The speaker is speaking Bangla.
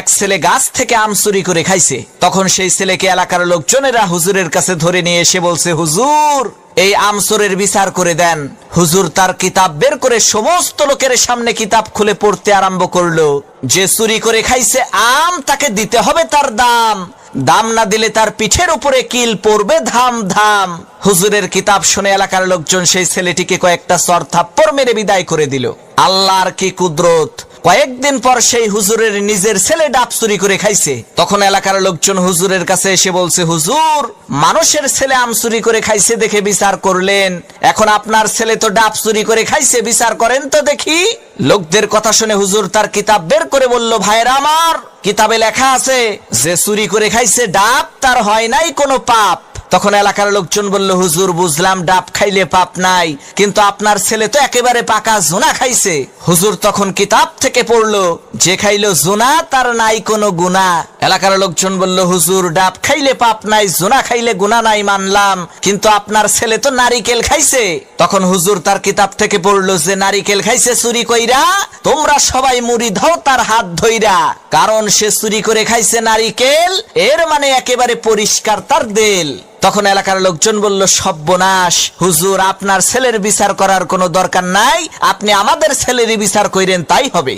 এক ছেলে গাছ থেকে আম চুরি করে খাইছে। তখন সেই ছেলেকে এলাকার লোকজনেরা হুজুরের কাছে ধরে নিয়ে এসে বলছে, হুজুর, এই আমসরের বিচার করে দেন। হুজুর তার কিতাব বের করে সমস্ত লোকের সামনে কিতাব খুলে পড়তে আরম্ভ করল। যে চুরি করে খাইছে আম, তাকে দিতে হবে তার দাম। দাম না দিলে তার পিঠের উপরে কিল পড়বে ধাম ধাম। হুজুরের কিতাব শুনে এলাকার লোকজন সেই ছেলেটিকে কয়েকটা সর থাপ্পড় মেরে বিদায় করে দিল। আল্লাহর কি কুদরত! কয়েকদিন পর সেই হুজুরের নিজের ছেলে ডাব চুরি করে খাইছে। তখন এলাকার লোকজন হুজুরের কাছে এসে বলছে, হুজুর, মানুষের ছেলে আম চুরি করে খাইছে দেখে বিচার করলেন। এখন আপনার ছেলে তো ডাব চুরি করে খাইছে, বিচার করেন তো দেখি। লোকদের কথা শুনে হুজুর তার কিতাব বের করে বলল ভাইরা আমার, কিতাবে লেখা আছে, যে চুরি করে খাইছে ডাব, তার হয় নাই কোনো পাপ। তখন এলাকার লোকজন বলল, হুজুর, বুঝলাম ডাব খাইলে পাপ নাই, কিন্তু আপনার ছেলে তো একেবারে পাকা জোনা খাইছে। হুজুর তখন কিতাব থেকে পড়ল, যে খাইলো জোনা, তার নাই কোনো গুণা। এলাকার লোকজন বলল, হুজুর, ডাব খাইলে পাপ নাই, জোনা খাইলে গুণা নাই, মানলাম, কিন্তু আপনার ছেলে তো নারিকেল খাইছে। তখন হুজুর তার কিতাব থেকে পড়ল যে, নারিকেল খাইছে চুরি কইরা, তোমরা সবাই মুড়ি ধাও তার হাত ধইরা, কারণ সে চুরি করে খাইছে নারিকেল, এর মানে একেবারে পরিষ্কার তার দেল। তখন এলাকার লোকজন বলল, সব্যনাশ, হুজুর, আপনার ছেলের বিচার করার কোনো দরকার নাই। আপনি আমাদের ছেলেরই বিচার করেন তাই হবে।